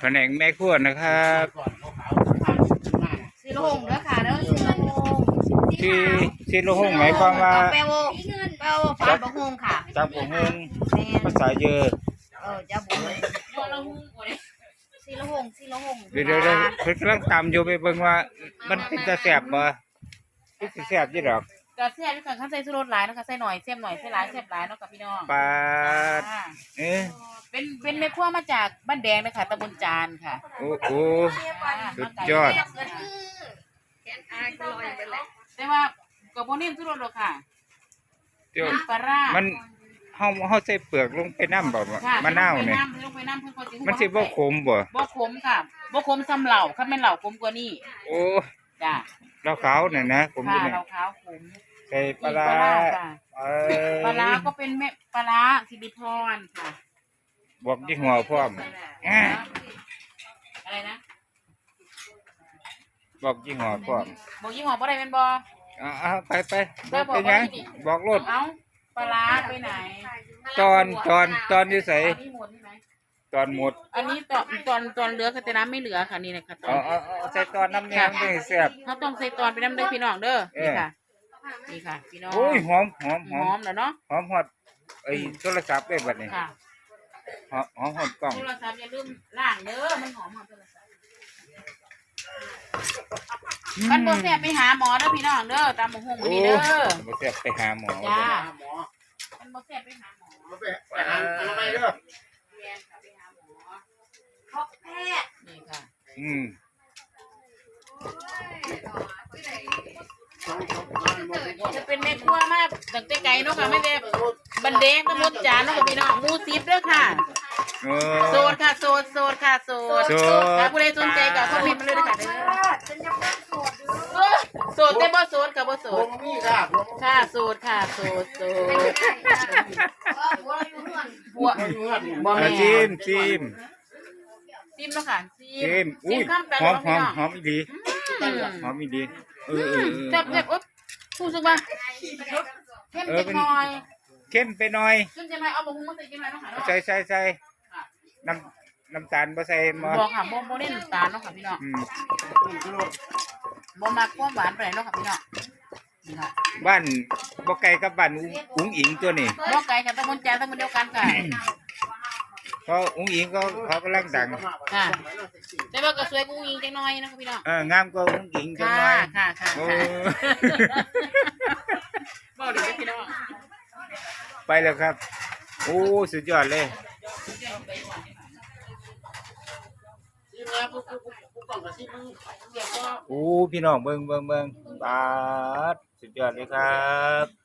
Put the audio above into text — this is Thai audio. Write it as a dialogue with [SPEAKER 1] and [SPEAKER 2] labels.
[SPEAKER 1] แผนกแม่ครัวนะครับ
[SPEAKER 2] ก่อนขาวๆทานขึ้นมา
[SPEAKER 3] สีละหงเด้อค่ะเด้อสีละหง
[SPEAKER 1] ที่ที่ลูกห้องหมายความว่า
[SPEAKER 3] แปลว่าแปลว่าฟ้าบะหงค่ะ
[SPEAKER 1] จากผมเงิน
[SPEAKER 3] แม่น
[SPEAKER 1] ภาษาเยอะ
[SPEAKER 3] เออจะบุ้งสีละหงสีละหง
[SPEAKER 1] เดี๋ยวเดี๋ยวเดี๋ยวเพิ่นกำลังตามอยู่ไปเบิ่งว่า มันเป็นตาแสบบ่เป็นตาแสบยี่ดอก
[SPEAKER 4] กระเทียมด้วยกันข้าวใส่สุรสหลายเนาะคะใส่หน่อยเสียมหน่อยใส่หลายเสียมหลายเนาะกับพี่น้อง
[SPEAKER 1] ปาด
[SPEAKER 4] อ่า
[SPEAKER 1] เอ๊ะ
[SPEAKER 4] เป็นเป็นแม่ครัวมาจากบ้านแดงเลยค่ะตำบลจานค่ะ
[SPEAKER 1] โอ้โห สุดยอด
[SPEAKER 4] แต่ว่ากับโบเนียมสุรสหรอกค่ะ
[SPEAKER 1] เจ้า
[SPEAKER 4] เป็นปลาร้า
[SPEAKER 1] มันเฮาเฮาใส่เปลือกลงไปน้ำบ่
[SPEAKER 4] ค่ะ
[SPEAKER 1] มะนาวเนี่ย
[SPEAKER 4] ลงไปน้ำเพิ่นก็สิ
[SPEAKER 1] มันสิบ่ขมบ่
[SPEAKER 4] บ่ขมค่ะบ่ขมซ้ำเหล่าคันแม่นเหล่าขมกว่านี้
[SPEAKER 1] โอ้
[SPEAKER 4] จ้ะ
[SPEAKER 1] เราขาวน่ะนะผมอยู่
[SPEAKER 4] ค่ะ
[SPEAKER 1] เนี่ย
[SPEAKER 4] เราขาวขม
[SPEAKER 1] ใส่ปลาร้า
[SPEAKER 4] ค่ะ
[SPEAKER 1] เอ้ย
[SPEAKER 4] ปลาร้าก็เป็นแม่ปลาร้าสิริพรค่ะ
[SPEAKER 1] บอกยี่ห้อพร้อมอ่า
[SPEAKER 4] อะไรนะ
[SPEAKER 1] บอกยี่ห้อพร้อม
[SPEAKER 4] บอกยี่ห้อบ่ได้แม่นบ่
[SPEAKER 1] เอ่าไปไป
[SPEAKER 4] ได้บอก
[SPEAKER 1] เป็นหยัง
[SPEAKER 4] ว่าที่นี่
[SPEAKER 1] บอกรถ
[SPEAKER 4] เอ้าปลาร้าไปไหน
[SPEAKER 1] ตอนตอนตอนอยู่ใส่
[SPEAKER 4] อันนี้หมดใช่ไหม
[SPEAKER 1] ตอนหมด
[SPEAKER 4] อันนี้ตอนตอนตอนเหลือก็แต่น้ำไม่เหลือค่ะนี่นะคะตอ
[SPEAKER 1] เอา
[SPEAKER 4] น
[SPEAKER 1] เอาเอาใส่ตอนน้ำแดงไปให้แซ่บ
[SPEAKER 4] เขาต้องใส่ตอนไปน้ำเด้อพี่น้องเด้อ
[SPEAKER 1] เออ
[SPEAKER 4] นี่ค่ะนี่ค่ะพี่น้อง
[SPEAKER 1] โอ้ยหอมหอมห
[SPEAKER 4] ห
[SPEAKER 1] อ
[SPEAKER 4] อ
[SPEAKER 1] ม
[SPEAKER 4] มแล้วเนาะ
[SPEAKER 1] หอมฮอดไอ้โทรศัพท์ได้บัดนี้
[SPEAKER 4] ค่ะ
[SPEAKER 1] หอมหอมฮอดกล้อง
[SPEAKER 4] โทรศัพท์อย่าลืมล้างเด้อมันหอมหอมโทรศัพท์มันบ่แซ่บไปหาหมอเด้อพี่น้องเด้อตามหมู่ห้อง
[SPEAKER 1] โอ้
[SPEAKER 4] นี้เด้อ
[SPEAKER 1] บ่แซ่บไปหาหมอ
[SPEAKER 4] จ้า
[SPEAKER 2] หาหมอ
[SPEAKER 4] มันบ่แซ่บไปหาหมอ
[SPEAKER 2] มาไปไปหาทำไมเด้อ
[SPEAKER 4] เรียนค่ะไปหาหมอ
[SPEAKER 3] พบแพทย์
[SPEAKER 4] นี่ค่ะ
[SPEAKER 1] อืม
[SPEAKER 2] สองสองสามหมด
[SPEAKER 4] จะเป็นแม่ครัวมาตั้งแต่ไกลเนาะค่ะไม่ได้บันเดงตะมดจานเนาะค่ะพี่น้องหมูซิปเด้อค่ะ
[SPEAKER 1] โอ้
[SPEAKER 4] โสดค่ะโสดโสดค่ะโสด
[SPEAKER 1] โสด
[SPEAKER 4] ถ้าผู้ใดสนใจก็คอมเมนต์มาเลยนะคะเด้อ
[SPEAKER 3] ฉันจะเป็นโสดอยู่
[SPEAKER 4] เออโสดแต่บ่โสดค่ะบ่โส
[SPEAKER 2] ผ
[SPEAKER 4] ด
[SPEAKER 2] มมีค่ะผม
[SPEAKER 4] ค่ะโสดค่ะโสดโสด
[SPEAKER 3] เออว่าอยู่เฮือน
[SPEAKER 4] บัว
[SPEAKER 2] มีเงื่อน
[SPEAKER 4] บ่
[SPEAKER 1] อะ
[SPEAKER 4] แม่
[SPEAKER 1] ชิมชิม
[SPEAKER 4] ซิมเนาะค่ะซิ
[SPEAKER 1] ชิม
[SPEAKER 4] ซิ
[SPEAKER 1] อุ้ย
[SPEAKER 4] มข้ามไป
[SPEAKER 1] หอมหอ
[SPEAKER 4] พี่
[SPEAKER 1] ม
[SPEAKER 4] น้อง
[SPEAKER 1] หอมอีดี
[SPEAKER 4] อืม
[SPEAKER 1] หอมอีดีเออเออเออ
[SPEAKER 4] จับเจ็บอุ๊บรู้สึกว่าเข้มจักหน่อย
[SPEAKER 1] เข้มไปหน่อย
[SPEAKER 4] เข้มจักหน่อยเอาบ่ฮู้มาใส่จังไดเนาะค่ะเนาะ
[SPEAKER 1] ใส่ใส่ใส่ น้ำน้ำตาลบ่ใส่บ่
[SPEAKER 4] บ่ค่ะบ่บ่เน้นน้ำตาลเนาะค่ะพี่น้อง
[SPEAKER 1] อืม
[SPEAKER 4] บ่มักความหวานปานใดเนาะค่ะพี่น้องนี่ค่ะ
[SPEAKER 1] บ้านบ่ไกลกับบ้านอุ้งอุ้งอิงตัวนี้
[SPEAKER 4] บ่ไกลกันตะมนจานตะมนเดียวกันค่ะ
[SPEAKER 1] เพราะอุ้งอิงเขาเขากำลังดัง
[SPEAKER 4] ค่ะแต่ว่าก็สวยกูยิงจังน้อยนะคะพี่น้อง
[SPEAKER 1] เอองามกว่าอุ้งอิงจัง
[SPEAKER 4] ค่ะ
[SPEAKER 1] หน่อย
[SPEAKER 4] ค่ะค่ะ
[SPEAKER 1] โอ้
[SPEAKER 4] ค่ะ บอกดีพี่น้อง
[SPEAKER 1] ไปแล้วครับ โอ้ สุดยอดเลย โอ้พี่น้องเบิ่งเบิ่งเบิ่งบาดสุดยอดเลยครับ